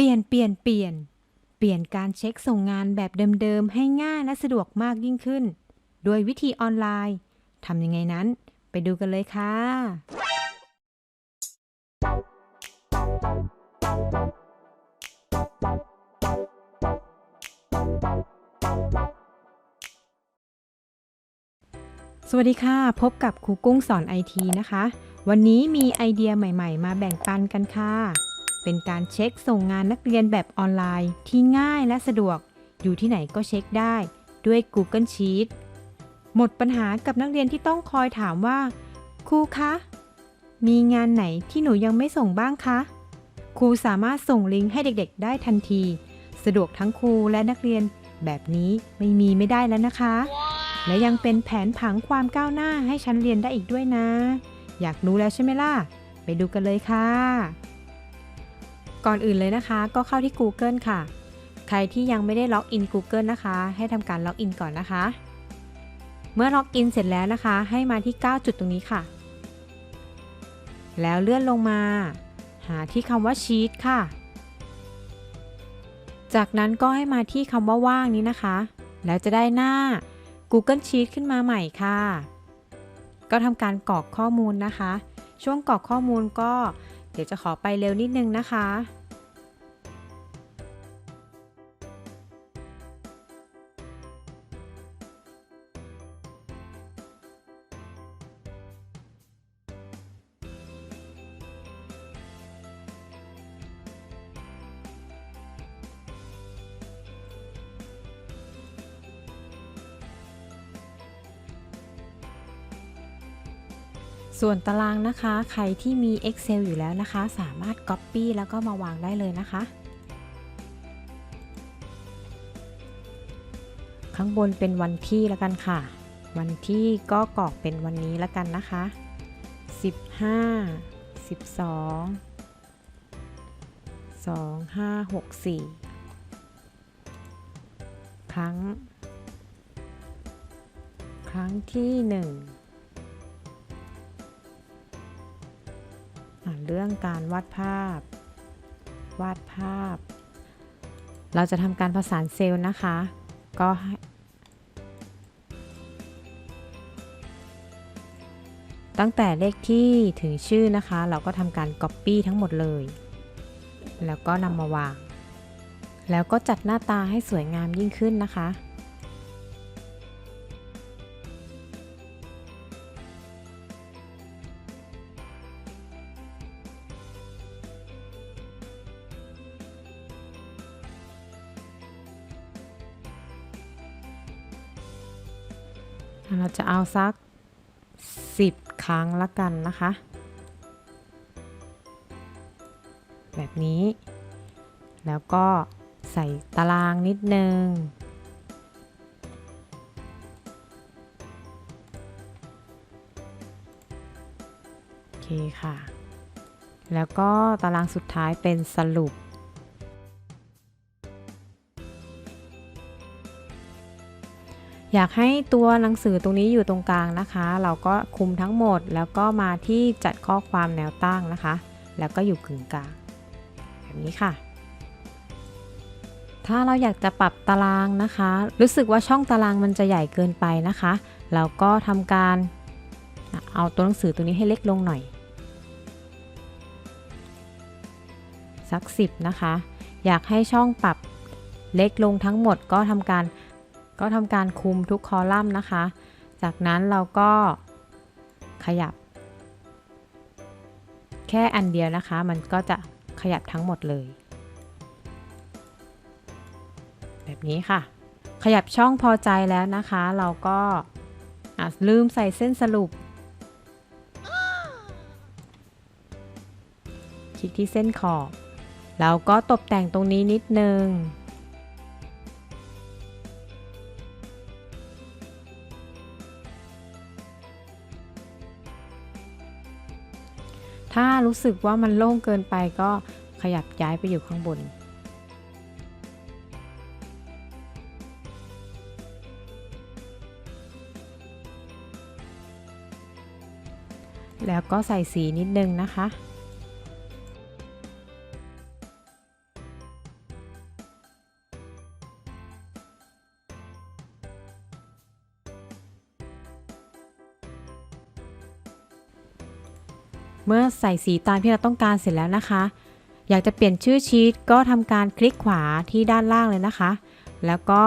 ลี่ยน เปลี่ยน เปลี่ยน เปลี่ยนการเช็คส่งงานแบบเดิมๆ ให้ง่ายและสะดวกมากยิ่งขึ้นโดยวิธีออนไลน์ ทำยังไงนั้น ไปดูกันเลยค่ะ สวัสดีค่ะ พบกับครูกุ้งสอนไอทีนะคะ วันนี้มีไอเดียใหม่ ๆ มาแบ่งปันกันค่ะ เป็นการเช็คส่งงานนักเรียนแบบออนไลน์ที่ง่ายและสะดวก อยู่ที่ไหนก็เช็คได้ด้วย Google Sheet หมดปัญหากับนักเรียนที่ต้องคอยถามว่า ครูคะ มีงานไหนที่หนูยังไม่ส่งบ้างคะ ครูสามารถส่งลิงก์ให้เด็กๆ ได้ทันที สะดวกทั้งครูและนักเรียน แบบนี้ไม่มีไม่ได้แล้วนะคะและยังเป็นแผนผังความก้าวหน้าให้ชั้นเรียนได้อีกด้วยนะ อยากรู้แล้วใช่ไหมล่ะ ไปดูกันเลยค่ะ ก่อนอื่นเลยนะคะ ก็เข้าที่ Google ค่ะ ใครที่ยังไม่ได้ล็อกอิน Google นะคะ ให้ทำการล็อกอินก่อนนะคะ เมื่อล็อกอินเสร็จแล้วนะคะ ให้มาที่ 9 จุดตรงนี้ค่ะ แล้วเลื่อนลงมา หาที่คำว่า Sheet ค่ะ จากนั้นก็ให้มาที่คำว่าว่างนี้นะคะ แล้วจะได้หน้า Google Sheet ขึ้นมาใหม่ค่ะ ก็ทำการกรอกข้อมูลนะคะ ช่วงกรอกข้อมูลก็ เดี๋ยวจะขอไปเร็วนิดนึงนะคะ ส่วนตารางนะคะ ใครที่มี Excel อยู่แล้วนะคะ สามารถ Copy แล้วก็มาวางได้เลยนะคะ ข้างบนเป็นวันที่แล้วกันค่ะ วันที่ก็กรอกเป็นวันนี้แล้วกันนะคะ 15 12 2 5 6 4 ครั้ง ครั้งที่ 1 เรื่องการวาดภาพ วาดภาพ เราจะทำการผสานเซลล์นะคะ ก็ตั้งแต่เลขที่ถึงชื่อนะคะ เราก็ทำการ Copy ทั้งหมดเลย แล้วก็นำมาวาง แล้วก็จัดหน้าตาให้สวยงามยิ่งขึ้นนะคะ เอาสัก 10 ครั้งละกันนะคะ แบบนี้ แล้วก็ใส่ตารางนิดนึง โอเคค่ะ แล้วก็ตารางสุดท้ายเป็นสรุป อยากให้ตัวหนังสือตรงนี้อยู่ตรงกลางนะคะ เราก็คุมทั้งหมดแล้วก็มาที่จัดข้อความแนวตั้งนะคะ แล้วก็อยู่กึ่งกลาง แบบนี้ค่ะ ถ้าเราอยากจะปรับตารางนะคะ รู้สึกว่าช่องตารางมันจะใหญ่เกินไปนะคะ เราก็ทำการเอาตัวหนังสือตัวนี้ให้เล็กลงหน่อย สัก 10 นะคะ อยากให้ช่องปรับเล็กลงทั้งหมดก็ทำการ ก็ทำการคุมทุกคอลัมน์นะคะ จากนั้นเราก็ขยับ แค่อันเดียวนะคะ มันก็จะขยับทั้งหมดเลย แบบนี้ค่ะ ขยับช่องพอใจแล้วนะคะ เราก็ลืมใส่เส้นสรุป คลิกที่เส้นขอบ แล้วก็ตกแต่งตรงนี้นิดนึง ถ้ารู้สึกว่ามันโล่งเกินไปก็ขยับย้ายไปอยู่ข้างบน แล้วก็ใส่สีนิดนึงนะคะ เมื่อใส่สีตามที่เราต้องการเสร็จแล้วนะคะ อยากจะเปลี่ยนชื่อชีตก็ทำการคลิกขวาที่ด้านล่างเลยนะคะ แล้วก็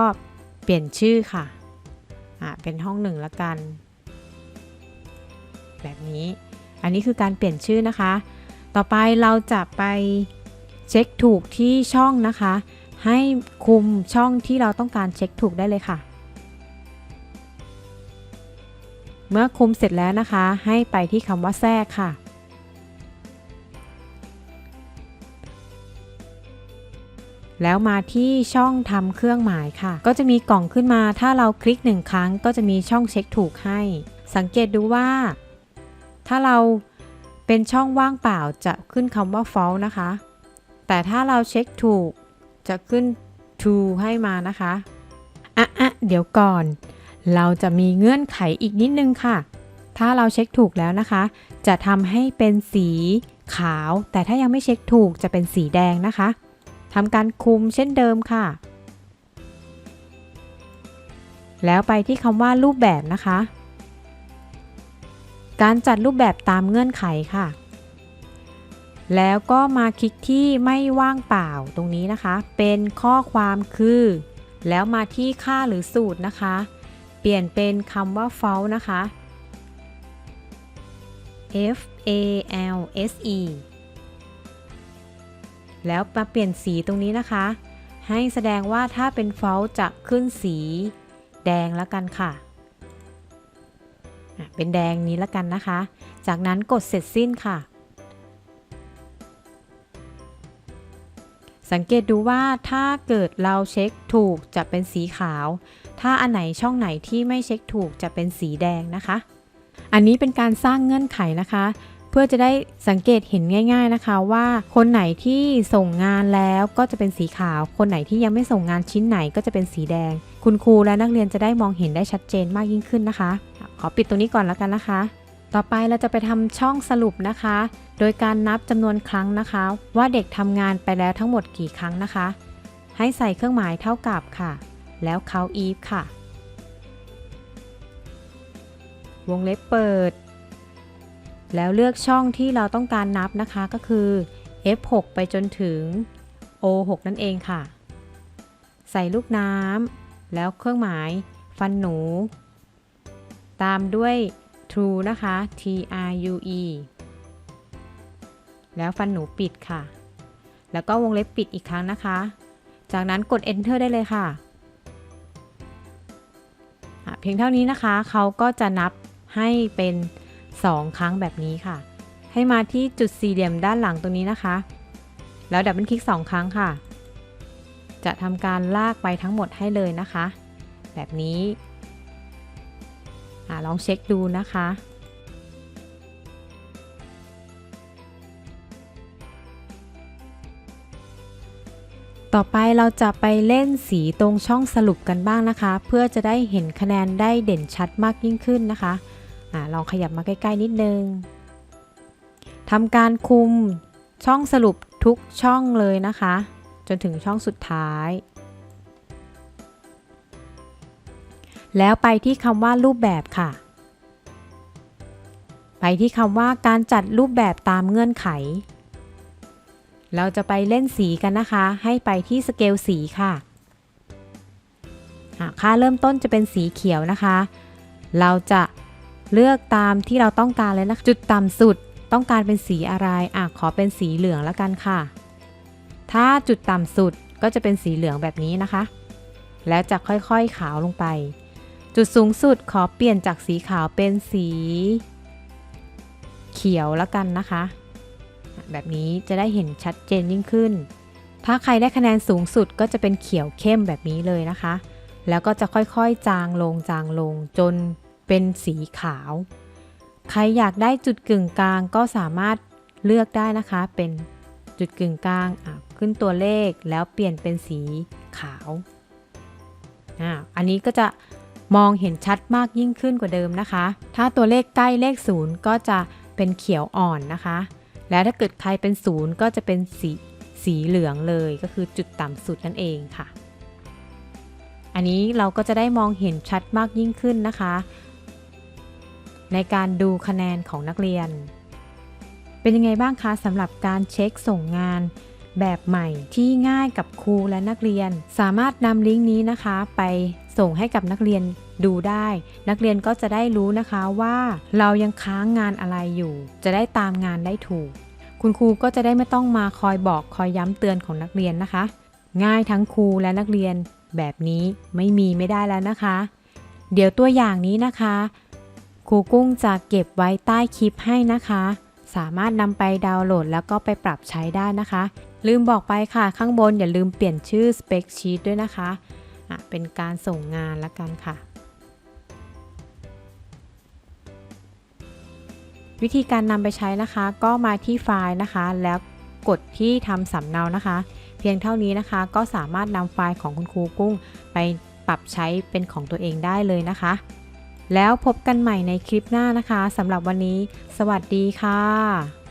เปลี่ยนชื่อค่ะอะ เป็นห้องหนึ่งละกัน แบบนี้ อันนี้คือการเปลี่ยนชื่อนะคะ ต่อไปเราจะไปเช็คถูกที่ช่องนะคะ ให้คุมช่องที่เราต้องการเช็คถูกได้เลยค่ะ เมื่อคุมเสร็จแล้วนะคะ ให้ไปที่คำว่าแทรกค่ะ แล้วมาที่ช่องทำเครื่องหมายค่ะ ก็จะมีกล่องขึ้นมา ถ้าเราคลิกหนึ่งครั้ง ก็จะมีช่องเช็คถูกให้ สังเกตดูว่า ถ้าเราเป็นช่องว่างเปล่าจะขึ้นคำว่า false นะคะ แต่ถ้าเราเช็คถูกจะขึ้น true ให้มานะคะอะอะเดี๋ยวก่อน เราจะมีเงื่อนไขอีกนิดนึงค่ะ ถ้าเราเช็คถูกแล้วนะคะ จะทำให้เป็นสีขาว แต่ถ้ายังไม่เช็คถูกจะเป็นสีแดงนะคะ ทำการคุมเช่นเดิมค่ะ แล้วไปที่คำว่ารูปแบบนะคะ การจัดรูปแบบตามเงื่อนไขค่ะ แล้วก็มาคลิกที่ไม่ว่างเปล่าตรงนี้นะคะ เป็นข้อความคือ แล้วมาที่ค่าหรือสูตรนะคะ เปลี่ยนเป็นคำว่า false นะคะ F A L S E แล้วมาเปลี่ยนสีตรงนี้นะคะ ให้แสดงว่าถ้าเป็น false จะขึ้นสี แดงแล้วกันค่ะอะ เป็นแดงนี้แล้วกันนะคะ จากนั้นกดเสร็จสิ้นค่ะ สังเกตดูว่าถ้าเกิดเราเช็คถูกจะเป็นสีขาว ถ้าอันไหนช่องไหนที่ไม่เช็คถูกจะเป็นสีแดงนะคะ อันนี้เป็นการสร้างเงื่อนไขนะคะ เพื่อจะได้สังเกตเห็นง่าย ๆนะคะ ว่าคนไหนที่ส่งงานแล้วก็จะเป็นสีขาว คนไหนที่ยังไม่ส่งงานชิ้นไหนก็จะเป็นสีแดง คุณครูและนักเรียนจะได้มองเห็นได้ชัดเจนมากยิ่งขึ้นนะคะ ขอปิดตรงนี้ก่อนแล้วกันนะคะ ต่อไปเราจะไปทำช่องสรุปนะคะ โดยการนับจำนวนครั้งนะคะ ว่าเด็กทำงานไปแล้วทั้งหมดกี่ครั้งนะคะ ให้ใส่เครื่องหมายเท่ากับค่ะ แล้วเขา if ค่ะ วงเล็บเปิด แล้วเลือกช่องที่เราต้องการนับนะคะก็คือ F6 ไปจนถึง O6 นั่นเองค่ะ ใส่ลูกน้ำแล้วเครื่องหมายฟันหนู ตามด้วย true นะคะ T R U E แล้วฟันหนูปิดค่ะ แล้วก็วงเล็บปิดอีกครั้งนะคะ จากนั้นกด enter ได้เลยค่ะะเพียงเท่านี้นะคะเขาก็จะนับให้เป็น 2 ครั้งแบบนี้ค่ะ ให้มาที่จุดสี่เหลี่ยมด้านหลังตรงนี้นะคะ แล้วดับเบิลคลิก 2 ครั้งค่ะ จะทำการลากไปทั้งหมดให้เลยนะคะ แบบนี้อลองเช็คดูนะคะต่อไปเราจะไปเล่นสีตรงช่องสรุปกันบ้างนะคะ เพื่อจะได้เห็นคะแนนได้เด่นชัดมากยิ่งขึ้นนะคะ อลองขยับมาใกล้ ๆ นิดนึงทำการคุมช่องสรุปทุกช่องเลยนะคะ จนถึงช่องสุดท้าย แล้วไปที่คำว่ารูปแบบค่ะ ไปที่คำว่าการจัดรูปแบบตามเงื่อนไข เราจะไปเล่นสีกันนะคะ ให้ไปที่สเกลสีค่ะค่าเริ่มต้นจะเป็นสีเขียวนะคะ เราจะ เลือกตามที่เราต้องการเลยนะจุดต่ำสุดต้องการเป็นสีอะไรอะขอเป็นสีเหลืองแล้วกันค่ะ ถ้าจุดต่ำสุดก็จะเป็นสีเหลืองแบบนี้นะคะ แล้วจะค่อยๆขาวลงไป จุดสูงสุดขอเปลี่ยนจากสีขาวเป็นสี เขียวแล้วกันนะคะ แบบนี้จะได้เห็นชัดเจนยิ่งขึ้น ถ้าใครได้คะแนนสูงสุดก็จะเป็นเขียวเข้มแบบนี้เลยนะคะ แล้วก็จะค่อยๆจางลงจางลงจน เป็นสีขาว ใครอยากได้จุดกึ่งกลางก็สามารถเลือกได้นะคะ เป็นจุดกึ่งกลางขึ้นตัวเลขแล้วเปลี่ยนเป็นสีขาวอ่าอันนี้ก็จะมองเห็นชัดมากยิ่งขึ้นกว่าเดิมนะคะ ถ้าตัวเลขใกล้เลขศูนย์ก็จะเป็นเขียวอ่อนนะคะ แล้วถ้าเกิดใครเป็นศูนย์ก็จะเป็นสีสีเหลืองเลยก็คือจุดต่ำสุดนั่นเองค่ะ อันนี้เราก็จะได้มองเห็นชัดมากยิ่งขึ้นนะคะ ในการดูคะแนนของนักเรียน เป็นยังไงบ้างคะสำหรับการเช็คส่งงาน แบบใหม่ที่ง่ายกับครูและนักเรียน สามารถนำลิงก์นี้นะคะ ไปส่งให้กับนักเรียนดูได้ นักเรียนก็จะได้รู้นะคะว่าเรายังค้างงานอะไรอยู่ จะได้ตามงานได้ถูก คุณครูก็จะได้ไม่ต้องมาคอยบอกคอยย้ำเตือนของนักเรียนนะคะ ง่ายทั้งครูและนักเรียนแบบนี้ไม่มีไม่ได้แล้วนะคะ เดี๋ยวตัวอย่างนี้นะคะ ครูกุ้งจะเก็บไว้ใต้คลิปให้นะคะ สามารถนำไปดาวน์โหลดแล้วก็ไปปรับใช้ได้นะคะ ลืมบอกไปค่ะข้างบนอย่าลืมเปลี่ยนชื่อ Spec Sheet ด้วยนะคะะเป็นการส่งงานละกันค่ะ วิธีการนำไปใช้นะคะ ก็มาที่ไฟล์นะคะ แล้วกดที่ทำสำเนานะคะ เพียงเท่านี้นะคะ ก็สามารถนำไฟล์ของคุณครูกุ้งไปปรับใช้เป็นของตัวเองได้เลยนะคะ แล้วพบกันใหม่ในคลิปหน้านะคะสำหรับวันนี้ สวัสดีค่ะ